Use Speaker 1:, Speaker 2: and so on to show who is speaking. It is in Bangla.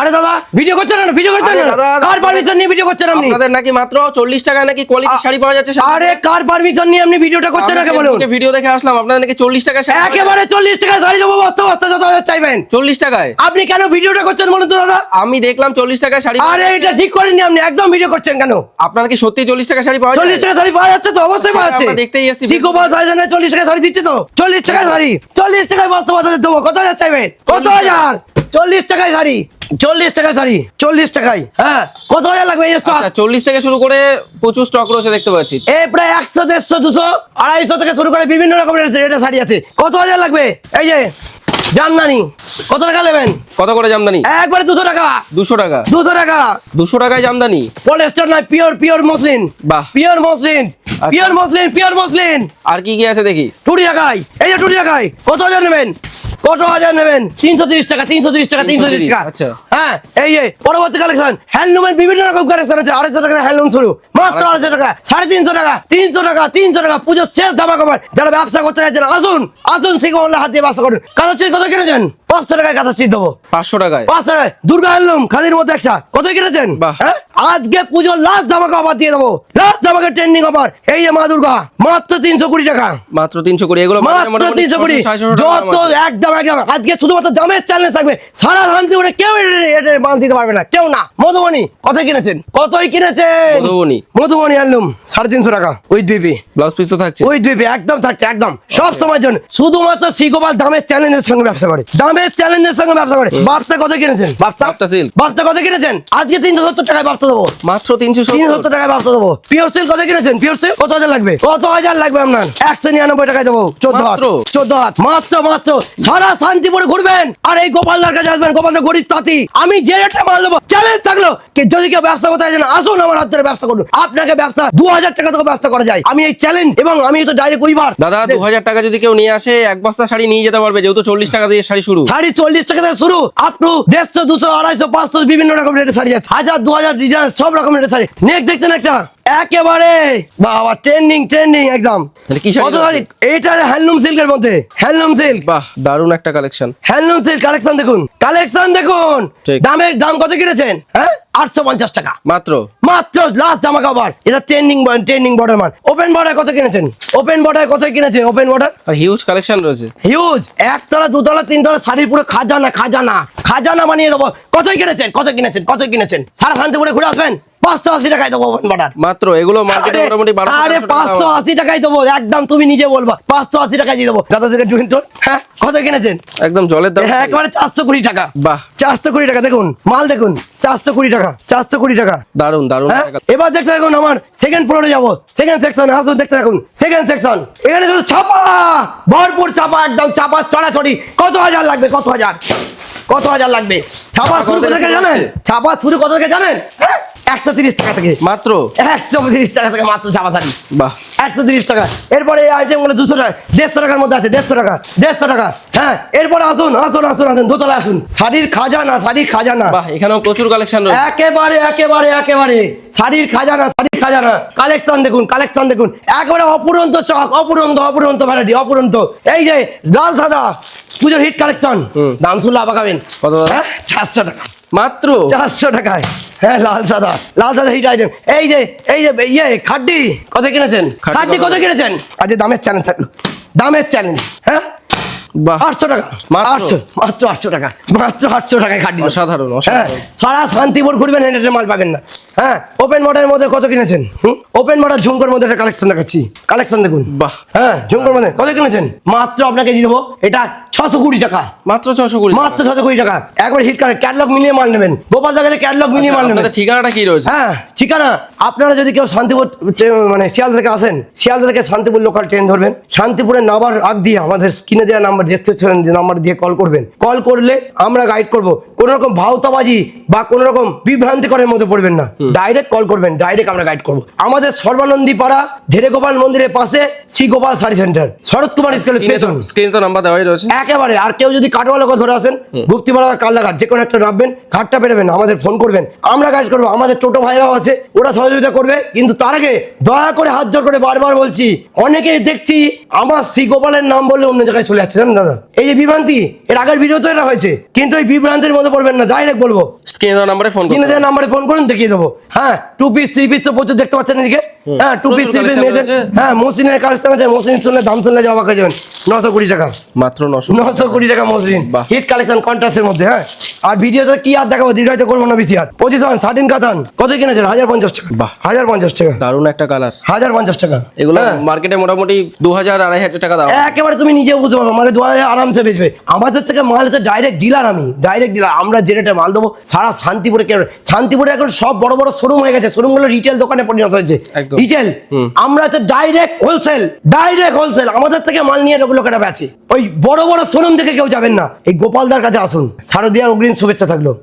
Speaker 1: আরে দাদা ভিডিও করছেন না ভিডিও করছেন না? কার পারমিশন নিয়ে ভিডিও করছেন আপনি?
Speaker 2: আপনাদের নাকি মাত্র চল্লিশ টাকায় নাকি কোয়ালিটি শাড়ি পাওয়া যাচ্ছে
Speaker 1: আরে কার পারমিশন নিয়ে আপনি ভিডিওটা করছেন আগে বলুন।
Speaker 2: ভিডিও দেখে আসলাম আপনাদের নাকি চল্লিশ টাকা
Speaker 1: একেবারে চল্লিশ টাকা শাড়ি দেবো বস্তা বস্তা যত চাইবেন।
Speaker 2: চল্লিশ টাকায়?
Speaker 1: আপনি কেন ভিডিওটা করছেন বলুন তো দাদা?
Speaker 2: আমি দেখলাম চল্লিশ টাকায় শাড়ি
Speaker 1: আরে এটা ঠিক করেননি আপনি একদম ভিডিও করছেন কেন?
Speaker 2: আপনার কি সত্যি চল্লিশ টাকা শাড়ি পাওয়া যায়?
Speaker 1: চল্লিশ টাকা শাড়ি পাওয়া যাচ্ছে তো অবশ্যই পাওয়া যাচ্ছে।
Speaker 2: আমরা দেখতেই এসেছি।
Speaker 1: শিকোপাল সাইজনে চল্লিশ টাকা শাড়ি দিচ্ছে তো। চল্লিশ টাকায় শাড়ি চল্লিশ টাকায় বস্তা বস্তা দেবো কত হাজার চাইবেন? কত হাজার? চল্লিশ টাকায় শাড়ি। চল্লিশ টাকায় শাড়ি চল্লিশ টাকায় হ্যাঁ? কত হাজার লাগবে এই স্টক
Speaker 2: আচ্ছা চল্লিশ থেকে শুরু করে প্রচুর স্টক রয়েছে দেখতে পাচ্ছি।
Speaker 1: এই প্রায় একশো দেড়শো দুশো আড়াইশো থেকে শুরু করে বিভিন্ন রকমের রেটের শাড়ি আছে। কত হাজার লাগবে? এই যে জামদানি কত টাকা নেবেন?
Speaker 2: কত করে জামদানি?
Speaker 1: একবারে দুশো টাকা।
Speaker 2: দুশো টাকা।
Speaker 1: দুশো টাকা।
Speaker 2: দুশো টাকায় জামদানি?
Speaker 1: পলিস্টার নয় পিওর পিওর মসলিন।
Speaker 2: বাহ।
Speaker 1: পিওর মসলিন
Speaker 2: আচ্ছা।
Speaker 1: Pure muslin pure muslin.
Speaker 2: আর কি কি আছে দেখি?
Speaker 1: টুটি টাকায় এই যে টুটি টাকায় কত হাজার নেবেন? কত হাজার নেবেন? তিনশো তিরিশ টাকা তিনশো তিরিশ টাকা তিনশো তিরিশ টাকা।
Speaker 2: আচ্ছা।
Speaker 1: হ্যাঁ এই এই পরবর্তী কালেকশন হ্যান্ডলুমের বিভিন্ন রকম কালেকশন আছে আড়াইশো টাকা হ্যান্ডলুম শুরু। মাত্র আড়াইশো। টাকা সাড়ে তিনশো টাকা তিনশো টাকা তিনশো টাকা পুজোর শেষ দামা কমার যারা ব্যবসা করতে চাইছেন আসুন আসুন শিখে হাত দিয়ে ব্যবসা করুন। কালো চিট কত কিনেছেন? পাঁচশো টাকায় কাঁথা দেবো।
Speaker 2: পাঁচশো টাকায়?
Speaker 1: পাঁচশো টাকায়। দুর্গা হ্যান্ডলুম খাদির মধ্যে একটা। কত কিনেছেন হ্যাঁ? আজকে পুজোর লাস্ট ধামাকা অফার দিয়ে দেবো। লাস্ট ধামাকা ট্রেন্ডিং অফার এই যে মা দুর্গা মাত্র তিনশো কুড়ি টাকা।
Speaker 2: মাত্র তিনশো কুড়ি এগুলো
Speaker 1: মাত্র তিনশো কুড়ি।
Speaker 2: 600, 650 টাকা দাম
Speaker 1: যত একদম একদম। আজকে শুধুমাত্র দামের চ্যালেঞ্জ থাকবে। সারা শান্তিপুরে কেউ এটা- এটা মাল দিতে পারবে না। কেউ না। মধুবনী কতই কিনেছেন? কতই কিনেছেন?
Speaker 2: মধুবনী।
Speaker 1: মধুবনী আনলুম সাড়ে তিনশো টাকা। ওই দুইপি
Speaker 2: ব্লাউজ পিস তো থাকছে।
Speaker 1: ওই দুইপি একদম থাকছে একদম। সব সময় জন্য। শুধুমাত্র শিগোপাল দামের চ্যালেঞ্জের সঙ্গে ব্যবসা করে। দামের চ্যালেঞ্জের সঙ্গে ব্যবসা করে। বাপটা কত কিনেছেন? বাপটা? বাপটা কত কিনেছেন? আজকে তিনশো সত্তর টাকায় বাপটা দেবো।
Speaker 2: মাত্র তিনশো
Speaker 1: তিন সত্তর টাকায় ব্যবসা দেবো। পিওর সেল কত কিনেছেন? Pure sale? কত হাজার লাগবে? কত হাজার লাগবে আপনার? একশো নিরানব্বই টাকায় দেবো। চোদ্দ হাত। চোদ্দ হাত। মাত্র মাত্র। সারা শান্তিপুরে ঘুরবেন। আর এই গোপালদার কাছে আসবেন গোপালদার গরিব তাঁতি। আমি যে রেটে মাল দেবো চ্যালেঞ্জ থাকল যদি কেউ ব্যবসা করতে চাইছেন আসুন আমার হাত ধরে ব্যবসা করুন। আপনাকে ব্যবসা দু হাজার টাকা থেকে ব্যবসা করা যায়। আমি এই চ্যালেঞ্জ এবং আমি তো ডাইরেক্ট উইভার
Speaker 2: দাদা দু হাজার টাকা যদি কেউ নিয়ে আসে এক বস্তা শাড়ি নিয়ে যেতে পারবে যেহেতু চল্লিশ টাকা দিয়ে শাড়ি শুরু।
Speaker 1: শাড়ি চল্লিশ টাকা থেকে শুরু আপ টু দেড়শো, দুশো, আড়াইশো, পাঁচশো, বিভিন্ন রকম রেটের শাড়ি আছে। হাজার দু হাজার ডিজাইন সব রকম রেটের শাড়ি। নেক দেখছেন একটা। একেবারে। বাবা ট্রেন্ডিং ট্রেন্ডিং একদম।
Speaker 2: এটা
Speaker 1: কত হ্যান্ডলুম সিল্কের মধ্যে। হ্যান্ডলুম সিল্ক
Speaker 2: বাহ দারুণ একটা কালেকশন
Speaker 1: হ্যান্ডলুম সিল্ক কালেকশন দেখুন। কালেকশন দেখুন। দামের দাম কত কিনেছেন? হ্যাঁ? আটশো পঞ্চাশ টাকা।
Speaker 2: মাত্র?
Speaker 1: মাত্র লাস্ট জামা কাপড় এটা ট্রেন্ডিং ট্রেন্ডিং বর্ডার মান ওপেন বর্ডার কত কিনেছেন? ওপেন বর্ডার কত কিনেছেন ওপেন বর্ডার
Speaker 2: আর হিউজ কালেকশন রয়েছে।
Speaker 1: হিউজ একতলা দুতলা তিনতলা শাড়ির পুরো খাজানা খাজানা। খাজানা বানিয়ে দেবো। কতই কিনেছেন? কত কিনেছেন? কত কিনেছেন? সারা শান্তিপুরে ঘুরে আসবেন? পাঁচশো আশি টাকায় দেবো ওপেন বাটার।
Speaker 2: মাত্র এগুলো মার্কেটে মোটামুটি
Speaker 1: আরে পাঁচশো আশি টাকায় দেবো একদম তুমি নিজে বলবা পাঁচশো আশি টাকায় দিয়ে দেবো। দাদা থেকে টুইন্টোর হ্যাঁ। কত কিনেছেন?
Speaker 2: একদম জলের দাম
Speaker 1: হ্যাঁ একবারে চারশো কুড়ি টাকা।
Speaker 2: বাহ।
Speaker 1: চারশো কুড়ি টাকা দেখুন মাল দেখুন চারশো কুড়ি টাকা চারশো কুড়ি টাকা।
Speaker 2: দারুণ দারুণ
Speaker 1: হ্যাঁ? এবার দেখতে থাকুন আমার সেকেন্ড ফ্লোরে যাব। সেকেন্ড সেকশন আসুন দেখতে থাকুন। সেকেন্ড সেকশন এখানে শুধু ছাপা ভরপুর ছাপা একদম চাপা চড়াচড়ি। কত হাজার লাগবে কত হাজার? কত হাজার লাগবে? ছাপা শুরু
Speaker 2: কত
Speaker 1: থেকে জানেন? ছাপা শুরু কত থেকে জানেন? একশো তিরিশ টাকা থেকে।
Speaker 2: মাত্র?
Speaker 1: একশো তিরিশ টাকা থেকে মাত্র ছাপা শাড়ি
Speaker 2: বাহ।
Speaker 1: একশো তিরিশ টাকা। এরপরে এই আইটেমগুলো দুশো টাকা দেড়শো টাকার মধ্যে আছে দেড়শো টাকা দেড়শো টাকা। হ্যাঁ এরপরে আসুন আসুন আসুন আসুন দোতলা আসুন। শাড়ির খাজানা শাড়ির খাজানা।
Speaker 2: বাহ এখানেও প্রচুর কালেকশন রয়েছে।
Speaker 1: একেবারে একেবারে একেবারে। শাড়ির খাজানা শাড়ির খাজানা। কালেকশন দেখুন কালেকশন দেখুন। একেবারে অপুরন্ত চক অপুরন্ত অপুরন্ত ভ্যারাইটি অপুরন্ত। এই যে লাল সাদা পুজোর হিট কালেকশন দাম শুনলে আবার খাবেন
Speaker 2: কত
Speaker 1: চারশো টাকা।
Speaker 2: মাত্র?
Speaker 1: চারশো টাকায়। হ্যাঁ লাল সাদা। লাল সাদা হিট আইটেম এই যে এই যে ইয়ে খাড্ডি। কত কিনেছেন?
Speaker 2: খাড্ডি কত
Speaker 1: কিনেছেন? আজ দামের চ্যালেঞ্জ থাকল। দামের চ্যালেঞ্জ হ্যাঁ?
Speaker 2: বাহ।
Speaker 1: আটশো টাকা। আটশো মাত্র আটশো টাকা। মাত্র আটশো টাকায়
Speaker 2: অসাধারণ,
Speaker 1: হ্যাঁ সারা শান্তিপুর ঘুরবেন মাল পাবেন না। হ্যাঁ ওপেন মডেলের মধ্যে কত কিনেছেন? ওপেন মডেল ঝুমকোর মধ্যে একটা কালেকশন দেখাচ্ছি। কালেকশন দেখুন।
Speaker 2: বাহ।
Speaker 1: হ্যাঁ ঝুমকোর মধ্যে কত কিনেছেন? মাত্র আপনাকে দিয়ে দেবো। এটা ছশো কুড়ি টাকা।
Speaker 2: মাত্র ছশো কুড়ি
Speaker 1: মাত্র ছশো কুড়ি টাকা। একবার হিট করে ক্যাটলগ মিলিয়ে মাল নেবেন। গোপাল দার কাছে ক্যাটলগ মিলিয়ে মাল নেবেন।
Speaker 2: ঠিকানাটা কি রয়েছে?
Speaker 1: হ্যাঁ ঠিকানা। আপনারা যদি কেউ শান্তিপুর মানে শিয়ালদা থেকে আসেন শিয়ালদা থেকে শান্তিপুর লোকাল ট্রেন ধরবেন। শান্তিপুরের নাম্বার আগ দিয়ে আমাদের স্ক্রিনে দেওয়া নাম্বার ডেসক্রিপশন যে নাম্বার দিয়ে কল করবেন। কল করলে আমরা গাইড করব। কোনো রকম ভাওতাবাজি বা কোনো রকম বিভ্রান্তিকরের মধ্যে পড়বেন না। ডাইরেক্ট কল করবেন ডাইরেক্ট আমরা গাইড করব। আমাদের সর্বানন্দী পাড়া ধীরে গোপাল মন্দিরের পাশে শ্রী গোপাল শাড়ি সেন্টার শরৎ কুমার স্কুলের পেছন।
Speaker 2: স্ক্রিনে তো নাম্বার দেওয়াই রয়েছে।
Speaker 1: এক একেবারে আর কেউ যদি কাটোয়ালা কথা ধরে আসেন গুপ্তিপাড়া কাল্লাঘাট যে কোনো একটা নামবেন ঘাটটা বেরোবেন আমাদের ফোন করবেন। আমরা কাজ করব আমাদের টোটো ভাইরাও আছে ওরা সহযোগিতা করবে কিন্তু তার আগে দয়া করে হাত জোর করে বারবার বলছি অনেকেই দেখছি আমার শ্রী গোপালের নাম বললে অন্য জায়গায় চলে যাচ্ছে জানেন দাদা? এই যে বিভ্রান্তি এর আগের ভিডিও তো এটা হয়েছে কিন্তু এই বিভ্রান্তির মধ্যে পড়বেন না ডাইরেক্ট বলব।
Speaker 2: স্ক্রিনে দেওয়া নাম্বারে ফোন
Speaker 1: কিনে
Speaker 2: করতে
Speaker 1: দেওয়ার নাম্বারে ফোন করুন দেখিয়ে দেবো। হ্যাঁ টু পিস থ্রি পিস তো প্রচুর দেখতে পাচ্ছেন এদিকে। হ্যাঁ টু পিস পিস মেয়েদের হ্যাঁ মসলিনের কালেকশন আছে মসলিন শুনলে দাম শুনলে যাওয়া যাবেন। নশো কুড়ি টাকা।
Speaker 2: মাত্র নশো
Speaker 1: নশো কুড়ি টাকা মসলিন হিট কালেকশন কন্ট্রাস্টের মধ্যে হ্যাঁ। আর ভিডিওতে কি আর দেখাবো? দীর্ঘায়িত করব না বেশি আর। পজিশন শার্টিন কাতান। কত কিনেছেন? হাজার পঞ্চাশ টাকা।
Speaker 2: বাহ।
Speaker 1: হাজার পঞ্চাশ টাকা।
Speaker 2: দারুণ একটা কালার
Speaker 1: হাজার পঞ্চাশ টাকা।
Speaker 2: এগুলো
Speaker 1: হ্যাঁ।
Speaker 2: মার্কেটে মোটামুটি দু হাজার আড়াই হাজার টাকা দাম।
Speaker 1: একেবারে তুমি নিজে বুঝতে পারব মানে দু হাজার আরামসে বেচবে। আমাদের থেকে মাল হচ্ছে ডাইরেক্ট ডিলার আমি ডাইরেক্ট ডিলার আমরা যে রেটে মাল দেবো সারা শান্তিপুরে কে শান্তিপুরে এখন সব বড় বড় শোরুম হয়ে গেছে। শোরুমগুলো রিটেল দোকানে পরিণত হয়েছে। রিটেল আমরা হচ্ছে ডাইরেক্ট হোলসেল ডাইরেক্ট হোলসেল আমাদের থেকে মাল নিয়ে ওগুলো কেনা বেচে। ওই বড় বড় শোরুম থেকে কেউ যাবেন না। এই গোপালদার কাছে আসুন। শারদিয়ার অগ্রিম শুভেচ্ছা থাকল।